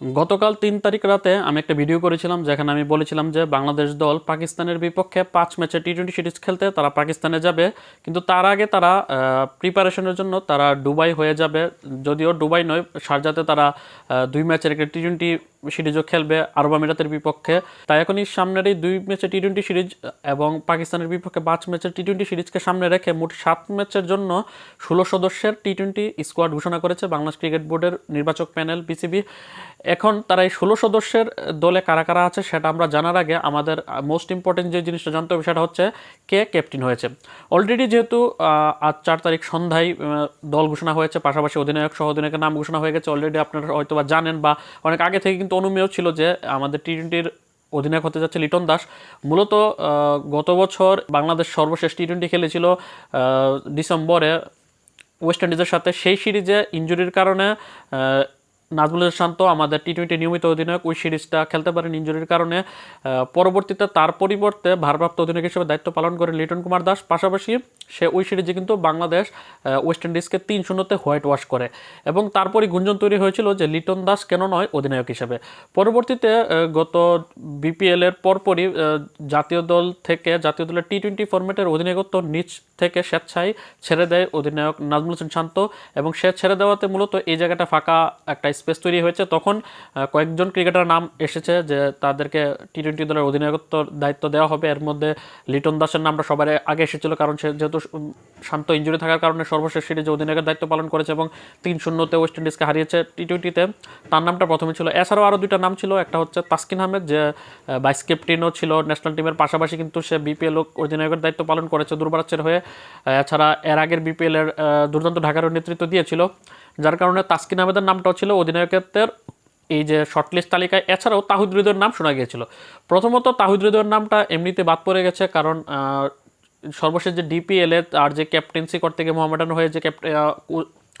গতকাল তিন তারিখ রাতে আমি একটা ভিডিও করেছিলাম যেখানে আমি বলেছিলাম যে বাংলাদেশ দল পাকিস্তানের বিপক্ষে পাঁচ ম্যাচে টি টোয়েন্টি সিরিজ খেলতে তারা পাকিস্তানে যাবে। কিন্তু তার আগে তারা প্রিপারেশনের জন্য তারা দুবাই হয়ে যাবে। যদিও দুবাই নয় শারজাতে তারা দুই ম্যাচের একটা টি টোয়েন্টি সিরিজও খেলবে আরব আমিরাতের বিপক্ষে। তাই এখনই সামনের এই দুই ম্যাচে টি টোয়েন্টি সিরিজ এবং পাকিস্তানের বিপক্ষে পাঁচ ম্যাচের টি টোয়েন্টি সিরিজকে সামনে রেখে মোট সাত ম্যাচের জন্য ষোলো সদস্যের টি টোয়েন্টি স্কোয়াড ঘোষণা করেছে বাংলাদেশ ক্রিকেট বোর্ডের নির্বাচক প্যানেল বিসিবি। এখন তারা এই ষোলো সদস্যের দলে কারা কারা আছে সেটা আমরা জানার আগে আমাদের মোস্ট ইম্পর্টেন্ট যে জিনিসটা জানতে হবে সেটা হচ্ছে কে ক্যাপ্টেন হয়েছে। অলরেডি যেহেতু আজ চার তারিখ সন্ধ্যায় দল ঘোষণা হয়েছে, পাশাপাশি অধিনায়ক সহ অধিনায়কের নাম ঘোষণা হয়ে গেছে। অলরেডি আপনারা হয়তো বা জানেন বা অনেক আগে থেকে কিন্তু অনুমেয় ছিল যে, আমাদের টি টোয়েন্টির অধিনায়ক হতে যাচ্ছে লিটন দাস। মূলত গত বছর বাংলাদেশ সর্বশেষ টি টোয়েন্টি খেলেছিল ডিসেম্বরে ওয়েস্ট ইন্ডিজের সাথে। সেই সিরিজে ইঞ্জুরির কারণে নাজমুল শান্ত, আমাদের টি টোয়েন্টি নিয়মিত অধিনায়ক ওই সিরিজটা খেলতে পারেন ইঞ্জুরির কারণে। পরবর্তীতে তার পরিবর্তে ভারপ্রাপ্ত অধিনায়ক হিসেবে দায়িত্ব পালন করেন লিটন কুমার দাস। পাশাপাশি সে ওই সিরিজে কিন্তু বাংলাদেশ ওয়েস্ট ইন্ডিজকে তিন শূন্যতে হোয়াইট ওয়াশ করে এবং তারপরই গুঞ্জন তৈরি হয়েছিল যে লিটন দাস কেন নয় অধিনায়ক হিসেবে। পরবর্তীতে গত বিপিএল এর পরপরই জাতীয় দল থেকে, জাতীয় দলের টি টোয়েন্টি ফরম্যাটের অধিনায়কত্ব নিচ থেকে স্বেচ্ছায় ছেড়ে দেয় অধিনায়ক নাজমুল হোসেন শান্ত এবং সে ছেড়ে দেওয়াতে মূলত এই জায়গাটা ফাঁকা একটা স্পেস তৈরি হয়েছে। তখন কয়েকজন ক্রিকেটার নাম এসেছে যে তাদেরকে টি টোয়েন্টি দলের অধিনায়কত্বর দায়িত্ব দেওয়া হবে। এর মধ্যে লিটন দাসের নামটা সবার আগে এসেছিল কারণ সে যেহেতু শান্ত ইঞ্জুরি থাকার কারণে সর্বশেষ সিরিজে অধিনায়কের দায়িত্ব পালন করেছে এবং তিন শূন্যতে ওয়েস্ট ইন্ডিজকে হারিয়েছে টি টোয়েন্টিতে তার নামটা প্রথমে ছিল। এছাড়াও আরও দুইটা নাম ছিল। একটা হচ্ছে তাসকিন আহমেদ, যে ভাইস ক্যাপ্টেনও ছিল ন্যাশনাল টিমের পাশাপাশি, কিন্তু সে বিপিএল অধিনায়কের দায়িত্ব পালন করেছে দুর্বারাচ্ছের হয়ে। এছাড়া এর আগের বিপিএলের দুর্দান্ত ঢাকারও নেতৃত্ব দিয়েছিল। যার কারণে তাসকিন আহমেদের নামটাও ছিল অধিনায়কত্বের এই যে শর্টলিস্ট তালিকায়। এছাড়াও তাহিদ নাম শোনা গিয়েছিল। প্রথমত তাহিদ নামটা এমনিতে বাদ পড়ে গেছে কারণ সর্বশেষ যে ডিপিএলে আর যে ক্যাপ্টেন্সি করতে গিয়ে মোহামেডান হয়ে যে ক্যাপ্টে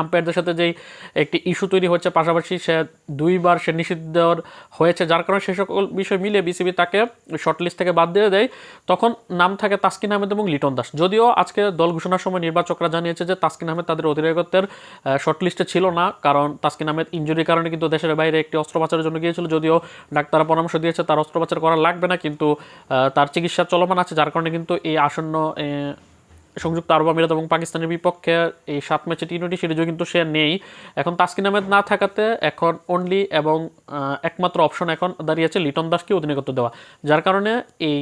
আম্পায়ারদের সাথে যেই একটি ইস্যু তৈরি হচ্ছে পাশাপাশি সে দুইবার সে নিষিদ্ধ হয়েছে, যার কারণে সে সকল বিষয় মিলে বিসিবি তাকে শর্টলিস্ট থেকে বাদ দিয়ে দেয়। তখন নাম থাকে তাসকিন আহমেদ এবং লিটন দাস। যদিও আজকে দল ঘোষণার সময় নির্বাচকরা জানিয়েছে যে তাসকিন আহমেদ তাদের অধিনায়কত্বের শর্টলিস্টে ছিল না, কারণ তাসকিন আহমেদ ইঞ্জুরির কারণে কিন্তু দেশের বাইরে একটি অস্ত্রোপচারের জন্য গিয়েছিল। যদিও ডাক্তাররা পরামর্শ দিয়েছে তার অস্ত্রোপচার করা লাগবে না, কিন্তু তার চিকিৎসা চলমান আছে, যার কারণে কিন্তু এই আসন্ন সংযুক্ত আরব আমিরাত এবং পাকিস্তানের বিপক্ষে এই সাত ম্যাচে টি টোয়েন্টি সিরিজও কিন্তু সে নেই। এখন তাসকিন আহমেদ না থাকাতে এখন অনলি এবং একমাত্র অপশন এখন দাঁড়িয়েছে লিটন দাসকে অধিনায়কত্ব দেওয়া। যার কারণে এই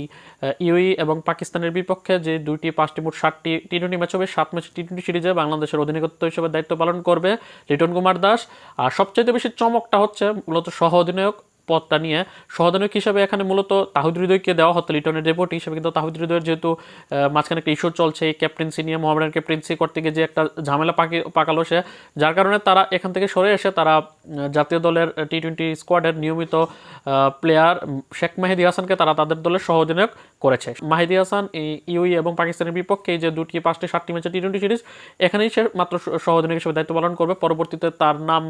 ইউই এবং পাকিস্তানের বিপক্ষে যে দুইটি, পাঁচটি, মোট ষাটটি টি টোয়েন্টি ম্যাচ হবে, সাত ম্যাচ টি টোয়েন্টি সিরিজে বাংলাদেশের অধিনায়কত্ব হিসেবে দায়িত্ব পালন করবে লিটন কুমার দাস। আর সবচাইতে বেশি চমকটা হচ্ছে মূলত সহ অধিনায়ক পদটা নিয়ে সহদানক হিসাবে এখানে মূলত তাহিদ হৃদয়কে দেওয়া হতো, লিটনের ডেপুটি হিসেবে। কিন্তু তাহিদ হৃদয়ের যেহেতু মাঝখানে একটা ইস্যু চলছে, এই ক্যাপ্টেন্সি নিয়ে, মোহামেডান ক্যাপ্টেন্সি করতে গিয়ে যে একটা ঝামেলা পাকি, পাকালো সে, যার কারণে তারা এখান থেকে সরে এসে তারা জাতীয় দলের টি টোয়েন্টি স্কোয়াডের নিয়মিত প্লেয়ার শেখ মাহিদি হাসানকে তারা তাদের দলের সহ অধিনায়ক করেছে। মাহিদি হাসান ইউই এবং পাকিস্তানের বিপক্ষে যে দুটি, পাঁচটি, সাতটি ম্যাচে টি টোয়েন্টি সিরিজ এখানেই সে মাত্র সহ অধিনায়ক হিসেবে দায়িত্ব পালন করবে। পরবর্তীতে তার নাম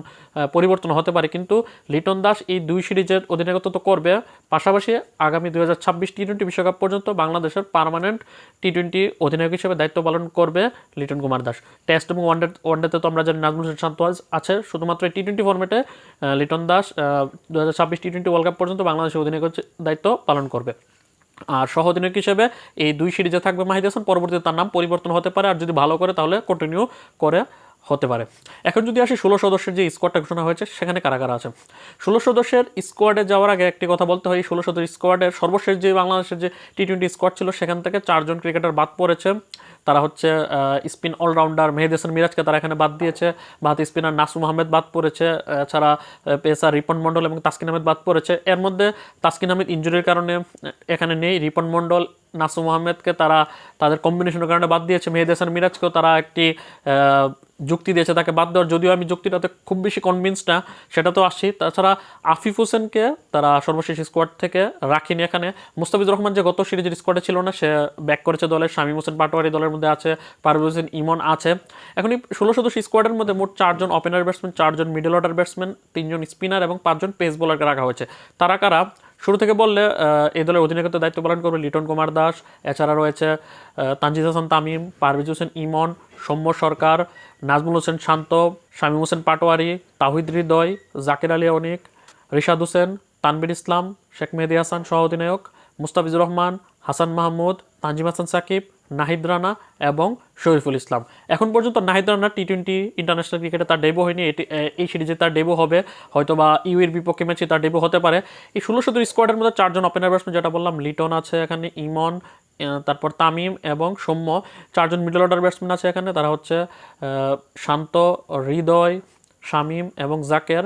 পরিবর্তন হতে পারে। কিন্তু লিটন দাস এই দুই সিরিজের অধিনায়কত্ব তো করবে। পাশাপাশি আগামী দুই হাজার ছাব্বিশ টি টোয়েন্টি বিশ্বকাপ পর্যন্ত বাংলাদেশের পার্মানেন্ট টি টোয়েন্টি অধিনায়ক হিসেবে দায়িত্ব পালন করবে লিটন কুমার দাস। টেস্ট এবং ওয়ানডে ওয়ানডেতে তো আমরা জানি নাজমুল হোসেন শান্ত আছে। শুধুমাত্র টি টোয়েন্টি ফর্মেটে লিটন দাস দু হাজার ছাব্বিশ টি টোয়েন্টি ওয়ার্ল্ড কাপ পর্যন্ত বাংলাদেশের অধিনায়ক দায়িত্ব পালন করবে। আর সহ অধিনায়ক হিসেবে এই দুই সিরিজে থাকবে মাহিদ হাসান। পরবর্তীতে তার নাম পরিবর্তন হতে পারে। আর যদি ভালো করে তাহলে কন্টিনিউ করে। হতে পারে। এখন যদি আসি ষোলো সদস্যের যে স্কোয়াডটা ঘোষণা হয়েছে, সেখানে কারা কারা আছে? ষোলো সদস্যের স্কোয়াডে যাওয়ার আগে একটি কথা বলতে হয় ষোলো সদস্য স্কোয়াডের সর্বশেষ যে বাংলাদেশের যে টি টোয়েন্টি স্কোয়াড ছিল, সেখান থেকে চারজন ক্রিকেটার বাদ পড়েছে। তারা হচ্ছে স্পিন অলরাউন্ডার মেহেদ হাসান মিরাজকে তারা এখানে বাদ দিয়েছে। বাদ স্পিনার নাসুম আহমেদ বাদ পড়েছে। এছাড়া পেসার রিপন মণ্ডল এবং তাসকিন আহমেদ বাদ পড়েছে। এর মধ্যে তাসকিন আহমেদ ইঞ্জুরির কারণে এখানে নেই। রিপন মণ্ডল, নাসুম আহমেদকে তারা, তাদের কম্বিনেশনের কারণে বাদ দিয়েছে। মেহেদ হাসান মিরাজকেও তারা একটি যুক্তি দিয়েছে, তাকে বাদ দেওয়ার। যদিও আমি যুক্তিটাতে খুব বেশি কনভিন্স না, সেটা তো আসছি তাছাড়া আফিফ হোসেনকে তারা সর্বশেষ স্কোয়াড থেকে রাখিনি এখানে। মুস্তাফিজুর রহমান যে গত সিরিজের স্কোয়াডে ছিল না, সে ব্যাক করেছে দলের শামীম হোসেন পাটোয়ারি দলের মধ্যে আছে, পারভেজ হোসেন, ইমন আছে। এখন এই ষোলো সদস্য স্কোয়াডের মধ্যে মোট চারজন ওপেনার ব্যাটসম্যান চারজন মিডল অর্ডার ব্যাটসম্যান তিনজন স্পিনার এবং পাঁচজন পেস বোলারকে রাখা হয়েছে। তারা কারা? শুরু থেকে বললে এই দলের অধিনায়কত্ব দায়িত্ব পালন করবে লিটন কুমার দাস, এছাড়া রয়েছে তানজিদ হাসান তামিম, পারভেজ হোসেন, ইমন, সৌম্য সরকার নাজমুল হোসেন শান্ত, শামীম হোসেন পাটোয়ারি, তাহিদ হৃদয়, জাকির আলী অনিক, রিশাদ হোসেন, তানবির ইসলাম, শেখ মেহেদি হাসান সহ অধিনায়ক, মুস্তাফিজুর রহমান, হাসান মাহমুদ, তানজিম হাসান সাকিব, নাহিদ রানা এবং শরীফুল ইসলাম। এখন পর্যন্ত Nahid Rana T twenty international ক্রিকেটে তার ডেবু হয়নি। এটি এই সিরিজে তার ডেবু হবে। হয়তো বা ইউএর বিপক্ষে ম্যাচে তার ডেবু হতে পারে। এই ষোলো সদর স্কোয়াডের মধ্যে চারজন ওপেনার ব্যাটসম্যান যেটা বললাম, লিটন আছে এখানে, ইমন তারপর তামিম এবং সৌম্য। চারজন মিডল অর্ডার ব্যাটসম্যান আছে এখানে। তারা হচ্ছে শান্ত, হৃদয়, শামিম এবং জাকের।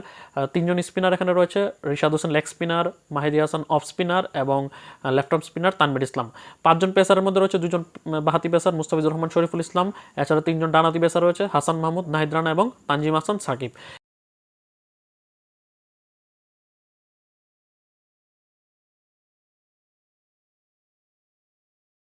তিনজন স্পিনার এখানে রয়েছে। Rishad Hossain leg spinner Mahedi Hasan off spinner এবং left arm spinner Tanvir Islam. পাঁচজন পেসারের মধ্যে রয়েছে দুজন বাহাতি পেসার মুস্তাফিজুর রহমান, শরীফুল ইসলাম। এছাড়া তিনজন ডানাতি পেসার রয়েছে, হাসান মাহমুদ, নাহিদ রানা এবং তানজিম হাসান, সাকিব।